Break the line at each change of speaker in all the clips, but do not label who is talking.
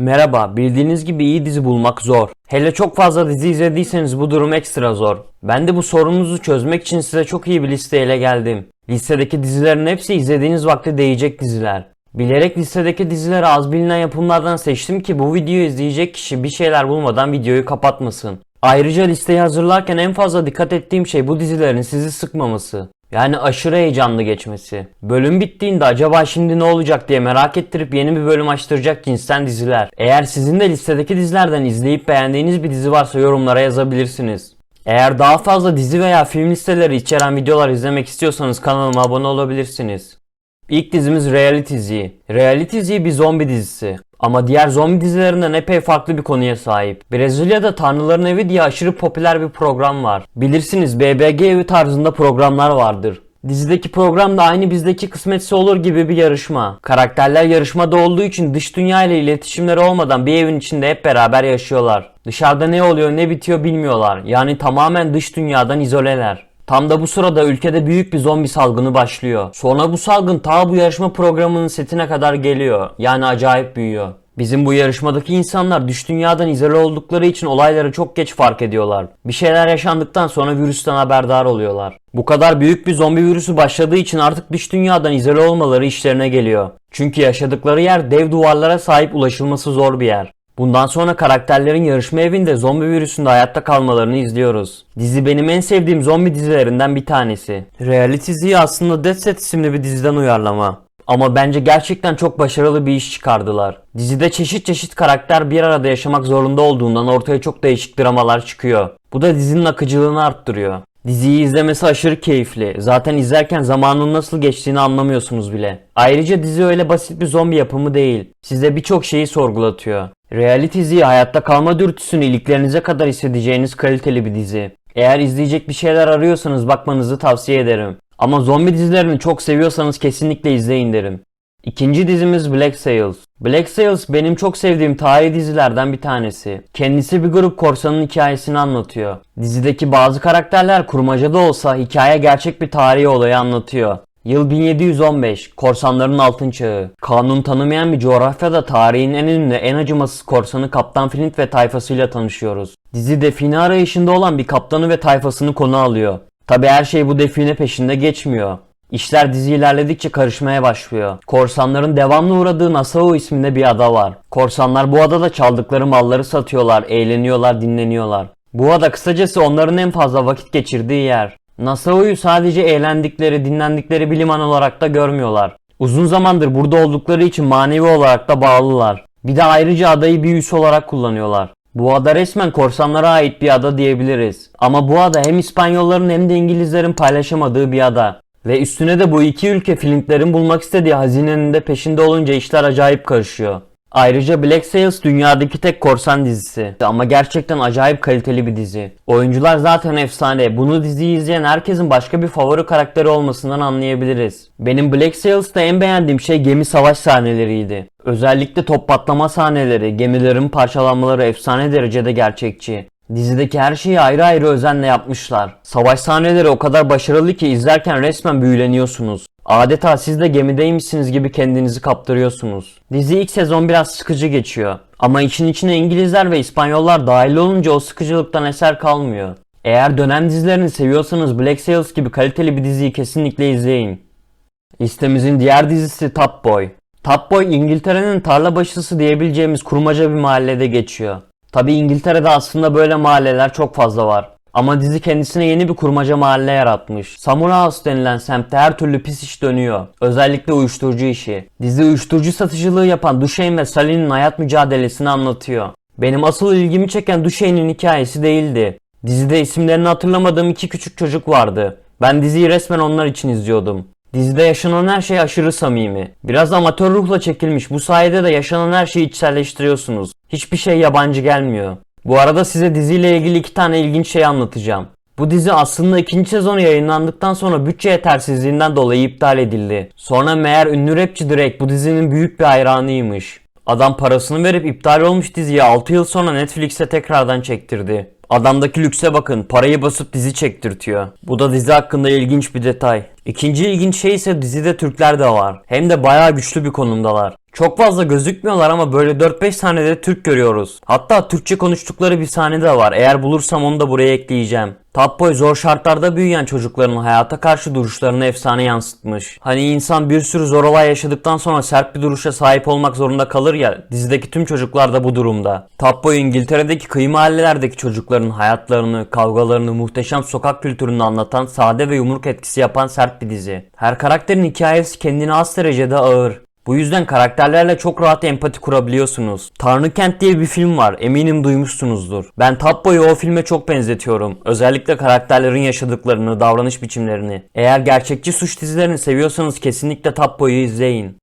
Merhaba, bildiğiniz gibi iyi dizi bulmak zor. Hele çok fazla dizi izlediyseniz bu durum ekstra zor. Ben de bu sorununuzu çözmek için size çok iyi bir listeyle geldim. Listedeki dizilerin hepsi izlediğiniz vakte değecek diziler. Bilerek listedeki dizileri az bilinen yapımlardan seçtim ki bu videoyu izleyecek kişi bir şeyler bulmadan videoyu kapatmasın. Ayrıca listeyi hazırlarken en fazla dikkat ettiğim şey bu dizilerin sizi sıkmaması. Yani aşırı heyecanlı geçmesi. Bölüm bittiğinde acaba şimdi ne olacak diye merak ettirip yeni bir bölüm açtıracak cinsten diziler. Eğer sizin de listedeki dizilerden izleyip beğendiğiniz bir dizi varsa yorumlara yazabilirsiniz. Eğer daha fazla dizi veya film listeleri içeren videolar izlemek istiyorsanız kanalıma abone olabilirsiniz. İlk dizimiz Reality Z. Reality Z bir zombi dizisi. Ama diğer zombi dizilerinden epey farklı bir konuya sahip. Brezilya'da Tanrıların Evi diye aşırı popüler bir program var. Bilirsiniz BBG evi tarzında programlar vardır. Dizideki program da aynı bizdeki kısmetse olur gibi bir yarışma. Karakterler yarışmada olduğu için dış dünya ile iletişimleri olmadan bir evin içinde hep beraber yaşıyorlar. Dışarıda ne oluyor ne bitiyor bilmiyorlar. Yani tamamen dış dünyadan izoleler. Tam da bu sırada ülkede büyük bir zombi salgını başlıyor. Sonra bu salgın ta bu yarışma programının setine kadar geliyor. Yani acayip büyüyor. Bizim bu yarışmadaki insanlar dış dünyadan izole oldukları için olayları çok geç fark ediyorlar. Bir şeyler yaşandıktan sonra virüsten haberdar oluyorlar. Bu kadar büyük bir zombi virüsü başladığı için artık dış dünyadan izole olmaları işlerine geliyor. Çünkü yaşadıkları yer dev duvarlara sahip ulaşılması zor bir yer. Bundan sonra karakterlerin yarışma evinde zombi virüsünde hayatta kalmalarını izliyoruz. Dizi benim en sevdiğim zombi dizilerinden bir tanesi. Reality Z aslında Dead Set isimli bir diziden uyarlama. Ama bence gerçekten çok başarılı bir iş çıkardılar. Dizide çeşit çeşit karakter bir arada yaşamak zorunda olduğundan ortaya çok değişik dramalar çıkıyor. Bu da dizinin akıcılığını arttırıyor. Diziyi izlemesi aşırı keyifli. Zaten izlerken zamanın nasıl geçtiğini anlamıyorsunuz bile. Ayrıca dizi öyle basit bir zombi yapımı değil. Size birçok şeyi sorgulatıyor. Reality Z hayatta kalma dürtüsünü iliklerinize kadar hissedeceğiniz kaliteli bir dizi. Eğer izleyecek bir şeyler arıyorsanız bakmanızı tavsiye ederim. Ama zombi dizilerini çok seviyorsanız kesinlikle izleyin derim. İkinci dizimiz Black Sails. Black Sails benim çok sevdiğim tarihi dizilerden bir tanesi. Kendisi bir grup korsanın hikayesini anlatıyor. Dizideki bazı karakterler kurmacada olsa hikaye gerçek bir tarihi olayı anlatıyor. Yıl 1715, korsanların altın çağı. Kanun tanımayan bir coğrafyada tarihin en ünlü, en acımasız korsanı Kaptan Flint ve tayfasıyla tanışıyoruz. Dizi define arayışında olan bir kaptanı ve tayfasını konu alıyor. Tabi her şey bu define peşinde geçmiyor. İşler dizi ilerledikçe karışmaya başlıyor. Korsanların devamlı uğradığı Nassau isminde bir ada var. Korsanlar bu adada çaldıkları malları satıyorlar, eğleniyorlar, dinleniyorlar. Bu ada kısacası onların en fazla vakit geçirdiği yer. Nassau'yu sadece eğlendikleri, dinlendikleri bir liman olarak da görmüyorlar. Uzun zamandır burada oldukları için manevi olarak da bağlılar. Bir de ayrıca adayı bir üs olarak kullanıyorlar. Bu ada resmen korsanlara ait bir ada diyebiliriz. Ama bu ada hem İspanyolların hem de İngilizlerin paylaşamadığı bir ada. Ve üstüne de bu iki ülke Flintlerin bulmak istediği hazinenin de peşinde olunca işler acayip karışıyor. Ayrıca Black Sails dünyadaki tek korsan dizisi. Ama gerçekten acayip kaliteli bir dizi. Oyuncular zaten efsane. Bunu diziyi izleyen herkesin başka bir favori karakteri olmasından anlayabiliriz. Benim Black Sails'ta en beğendiğim şey gemi savaş sahneleriydi. Özellikle top patlama sahneleri, gemilerin parçalanmaları efsane derecede gerçekçi. Dizideki her şeyi ayrı ayrı özenle yapmışlar. Savaş sahneleri o kadar başarılı ki izlerken resmen büyüleniyorsunuz. Adeta siz de gemideymişsiniz gibi kendinizi kaptırıyorsunuz. Dizi ilk sezon biraz sıkıcı geçiyor. Ama için içine İngilizler ve İspanyollar dahil olunca o sıkıcılıktan eser kalmıyor. Eğer dönem dizilerini seviyorsanız Black Sails gibi kaliteli bir diziyi kesinlikle izleyin. Listemizin diğer dizisi Top Boy. Top Boy İngiltere'nin tarla başısı diyebileceğimiz kurmaca bir mahallede geçiyor. Tabi İngiltere'de aslında böyle mahalleler çok fazla var. Ama dizi kendisine yeni bir kurmaca mahalle yaratmış. Samurai House denilen semtte her türlü pis iş dönüyor. Özellikle uyuşturucu işi. Dizi uyuşturucu satıcılığı yapan Dushane ve Sally'nin hayat mücadelesini anlatıyor. Benim asıl ilgimi çeken Dushane'in hikayesi değildi. Dizide isimlerini hatırlamadığım iki küçük çocuk vardı. Ben diziyi resmen onlar için izliyordum. Dizide yaşanan her şey aşırı samimi. Biraz amatör ruhla çekilmiş bu sayede de yaşanan her şeyi içselleştiriyorsunuz. Hiçbir şey yabancı gelmiyor. Bu arada size diziyle ilgili iki tane ilginç şey anlatacağım. Bu dizi aslında ikinci sezonu yayınlandıktan sonra bütçe yetersizliğinden dolayı iptal edildi. Sonra meğer ünlü rapçi Drake bu dizinin büyük bir hayranıymış. Adam parasını verip iptal olmuş diziyi 6 yıl sonra Netflix'e tekrardan çektirdi. Adamdaki lükse bakın parayı basıp dizi çektirtiyor. Bu da dizi hakkında ilginç bir detay. İkinci ilginç şey ise dizide Türkler de var. Hem de bayağı güçlü bir konumdalar. Çok fazla gözükmüyorlar ama böyle 4-5 tane de Türk görüyoruz. Hatta Türkçe konuştukları bir sahne de var. Eğer bulursam onu da buraya ekleyeceğim. Top Boy zor şartlarda büyüyen çocukların hayata karşı duruşlarını efsane yansıtmış. Hani insan bir sürü zor olay yaşadıktan sonra sert bir duruşa sahip olmak zorunda kalır ya, dizideki tüm çocuklar da bu durumda. Top Boy İngiltere'deki kıyı mahallelerdeki çocukların hayatlarını, kavgalarını, muhteşem sokak kültürünü anlatan, sade ve yumruk etkisi yapan sert bir dizi. Her karakterin hikayesi kendine az derecede ağır. Bu yüzden karakterlerle çok rahat empati kurabiliyorsunuz. Tanrı Kent diye bir film var. Eminim duymuşsunuzdur. Ben Top Boy'u o filme çok benzetiyorum. Özellikle karakterlerin yaşadıklarını, davranış biçimlerini. Eğer gerçekçi suç dizilerini seviyorsanız kesinlikle Top Boy'u izleyin.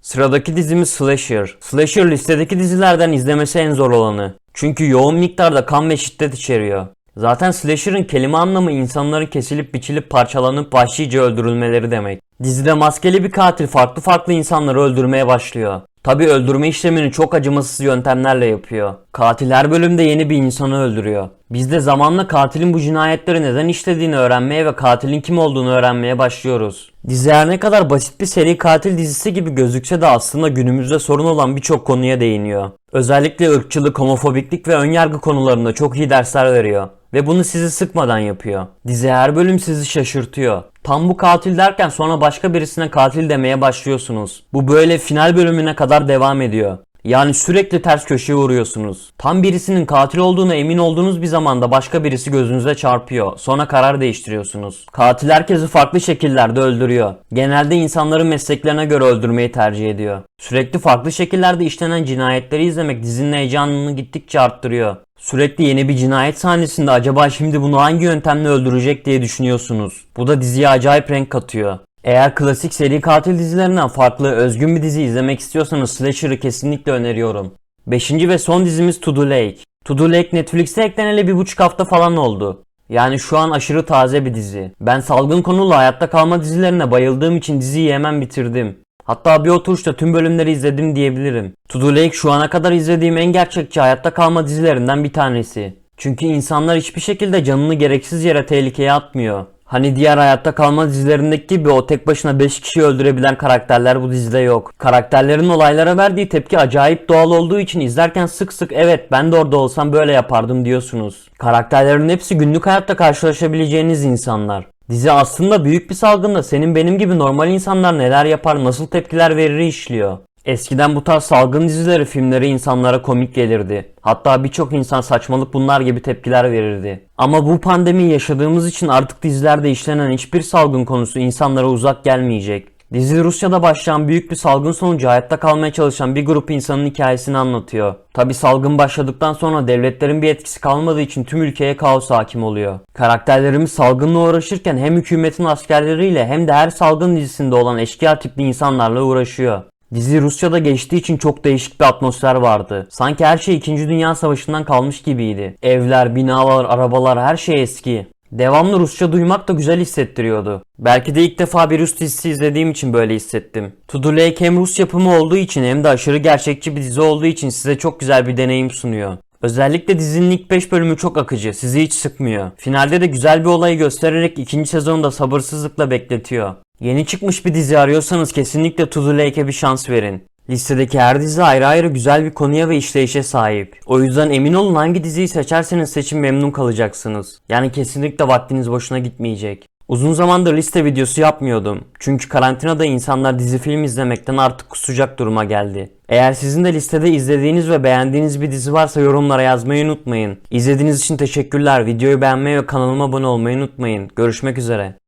Sıradaki dizimiz Slasher. Slasher listedeki dizilerden izlemesi en zor olanı. Çünkü yoğun miktarda kan ve şiddet içeriyor. Zaten slasher'ın kelime anlamı insanların kesilip biçilip parçalanıp vahşice öldürülmeleri demek. Dizide maskeli bir katil farklı farklı insanları öldürmeye başlıyor. Tabi öldürme işlemini çok acımasız yöntemlerle yapıyor. Katil her bölümde yeni bir insanı öldürüyor. Biz de zamanla katilin bu cinayetleri neden işlediğini öğrenmeye ve katilin kim olduğunu öğrenmeye başlıyoruz. Dizi her ne kadar basit bir seri katil dizisi gibi gözükse de aslında günümüzde sorun olan birçok konuya değiniyor. Özellikle ırkçılık, homofobiklik ve önyargı konularında çok iyi dersler veriyor. Ve bunu sizi sıkmadan yapıyor. Dizi her bölüm sizi şaşırtıyor. Tam bu katil derken sonra başka birisine katil demeye başlıyorsunuz. Bu böyle final bölümüne kadar devam ediyor. Yani sürekli ters köşeye uğruyorsunuz. Tam birisinin katil olduğuna emin olduğunuz bir zamanda başka birisi gözünüze çarpıyor. Sonra karar değiştiriyorsunuz. Katil herkesi farklı şekillerde öldürüyor. Genelde insanların mesleklerine göre öldürmeyi tercih ediyor. Sürekli farklı şekillerde işlenen cinayetleri izlemek dizinin heyecanını gittikçe arttırıyor. Sürekli yeni bir cinayet sahnesinde acaba şimdi bunu hangi yöntemle öldürecek diye düşünüyorsunuz. Bu da diziye acayip renk katıyor. Eğer klasik seri katil dizilerinden farklı, özgün bir dizi izlemek istiyorsanız Slasher'ı kesinlikle öneriyorum. Beşinci ve son dizimiz To The Lake. To The Lake Netflix'e ekleneli bir buçuk hafta falan oldu. Yani şu an aşırı taze bir dizi. Ben salgın konulu hayatta kalma dizilerine bayıldığım için diziyi hemen bitirdim. Hatta bir oturuşta tüm bölümleri izledim diyebilirim. To The Lake şu ana kadar izlediğim en gerçekçi hayatta kalma dizilerinden bir tanesi. Çünkü insanlar hiçbir şekilde canını gereksiz yere tehlikeye atmıyor. Hani diğer hayatta kalma dizilerindeki gibi o tek başına 5 kişiyi öldürebilen karakterler bu dizide yok. Karakterlerin olaylara verdiği tepki acayip doğal olduğu için izlerken sık sık evet ben de orada olsam böyle yapardım diyorsunuz. Karakterlerin hepsi günlük hayatta karşılaşabileceğiniz insanlar. Dizi aslında büyük bir salgında senin benim gibi normal insanlar neler yapar, nasıl tepkiler verir işliyor. Eskiden bu tarz salgın dizileri, filmleri insanlara komik gelirdi. Hatta birçok insan saçmalık bunlar gibi tepkiler verirdi. Ama bu pandemi yaşadığımız için artık dizilerde işlenen hiçbir salgın konusu insanlara uzak gelmeyecek. Dizi Rusya'da başlayan büyük bir salgın sonucu hayatta kalmaya çalışan bir grup insanın hikayesini anlatıyor. Tabi salgın başladıktan sonra devletlerin bir etkisi kalmadığı için tüm ülkeye kaos hakim oluyor. Karakterlerimiz salgınla uğraşırken hem hükümetin askerleriyle hem de her salgın dizisinde olan eşkıya tipli insanlarla uğraşıyor. Dizi Rusya'da geçtiği için çok değişik bir atmosfer vardı. Sanki her şey 2. Dünya Savaşı'ndan kalmış gibiydi. Evler, binalar, arabalar her şey eski. Devamlı Rusça duymak da güzel hissettiriyordu. Belki de ilk defa bir Rus dizisi izlediğim için böyle hissettim. To hem Rus yapımı olduğu için hem de aşırı gerçekçi bir dizi olduğu için size çok güzel bir deneyim sunuyor. Özellikle dizinin ilk 5 bölümü çok akıcı, sizi hiç sıkmıyor. Finalde de güzel bir olayı göstererek ikinci sezonu da sabırsızlıkla bekletiyor. Yeni çıkmış bir dizi arıyorsanız kesinlikle To bir şans verin. Listedeki her dizi ayrı ayrı güzel bir konuya ve işleyişe sahip. O yüzden emin olun hangi diziyi seçerseniz seçin memnun kalacaksınız. Yani kesinlikle vaktiniz boşuna gitmeyecek. Uzun zamandır liste videosu yapmıyordum. Çünkü karantinada insanlar dizi film izlemekten artık kusacak duruma geldi. Eğer sizin de listede izlediğiniz ve beğendiğiniz bir dizi varsa yorumlara yazmayı unutmayın. İzlediğiniz için teşekkürler. Videoyu beğenmeyi ve kanalıma abone olmayı unutmayın. Görüşmek üzere.